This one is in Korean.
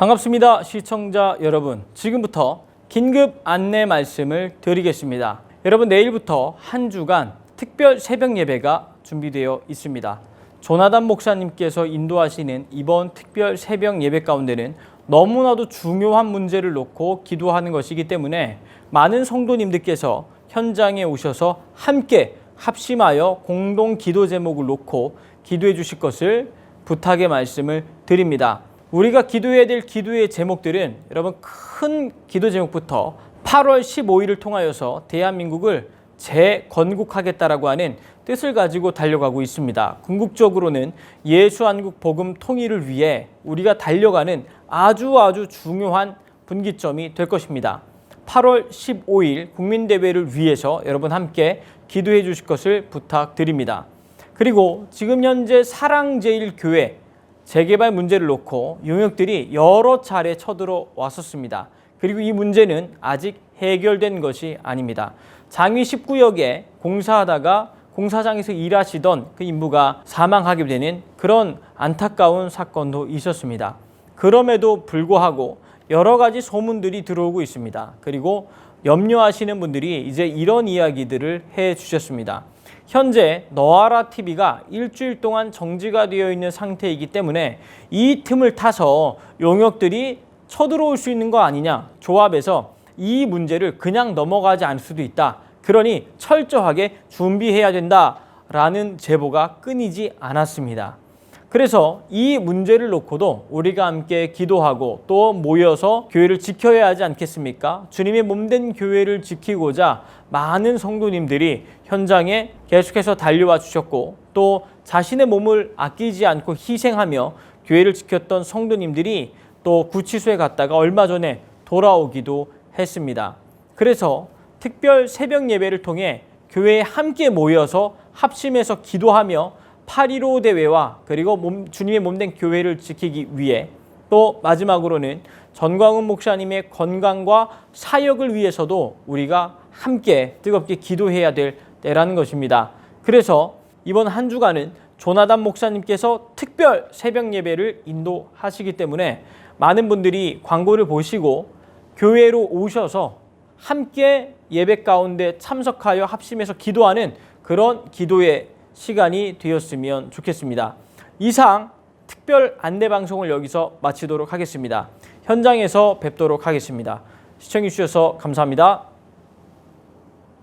반갑습니다. 시청자 여러분. 지금부터 긴급 안내 말씀을 드리겠습니다. 여러분 내일부터 한 주간 특별 새벽 예배가 준비되어 있습니다. 조나단 목사님께서 인도하시는 이번 특별 새벽 예배 가운데는 너무나도 중요한 문제를 놓고 기도하는 것이기 때문에 많은 성도님들께서 현장에 오셔서 함께 합심하여 공동 기도 제목을 놓고 기도해 주실 것을 부탁의 말씀을 드립니다. 우리가 기도해야 될 기도의 제목들은 여러분 큰 기도 제목부터 8월 15일을 통하여서 대한민국을 재건국하겠다라고 하는 뜻을 가지고 달려가고 있습니다. 궁극적으로는 예수한국 복음 통일을 위해 우리가 달려가는 아주 아주 중요한 분기점이 될 것입니다. 8월 15일 국민대회를 위해서 여러분 함께 기도해 주실 것을 부탁드립니다. 그리고 지금 현재 사랑제일교회 재개발 문제를 놓고 용역들이 여러 차례 쳐들어 왔었습니다. 그리고 이 문제는 아직 해결된 것이 아닙니다. 장위 19역에 공사하다가 공사장에서 일하시던 그 인부가 사망하게 되는 그런 안타까운 사건도 있었습니다. 그럼에도 불구하고 여러 가지 소문들이 들어오고 있습니다. 그리고 염려하시는 분들이 이제 이런 이야기들을 해 주셨습니다. 현재 너아라 TV가 일주일 동안 정지가 되어 있는 상태이기 때문에 이 틈을 타서 용역들이 쳐들어올 수 있는 거 아니냐 조합에서 이 문제를 그냥 넘어가지 않을 수도 있다. 그러니 철저하게 준비해야 된다라는 제보가 끊이지 않았습니다. 그래서 이 문제를 놓고도 우리가 함께 기도하고 또 모여서 교회를 지켜야 하지 않겠습니까? 주님의 몸된 교회를 지키고자 많은 성도님들이 현장에 계속해서 달려와 주셨고 또 자신의 몸을 아끼지 않고 희생하며 교회를 지켰던 성도님들이 또 구치소에 갔다가 얼마 전에 돌아오기도 했습니다. 그래서 특별 새벽 예배를 통해 교회에 함께 모여서 합심해서 기도하며 8.15 대회와 그리고 몸, 주님의 몸된 교회를 지키기 위해 또 마지막으로는 전광훈 목사님의 건강과 사역을 위해서도 우리가 함께 뜨겁게 기도해야 될 때라는 것입니다. 그래서 이번 한 주간은 조나단 목사님께서 특별 새벽 예배를 인도하시기 때문에 많은 분들이 광고를 보시고 교회로 오셔서 함께 예배 가운데 참석하여 합심해서 기도하는 그런 기도의 시간이 되었으면 좋겠습니다. 이상 특별 안내 방송을 여기서 마치도록 하겠습니다. 현장에서 뵙도록 하겠습니다. 시청해 주셔서 감사합니다.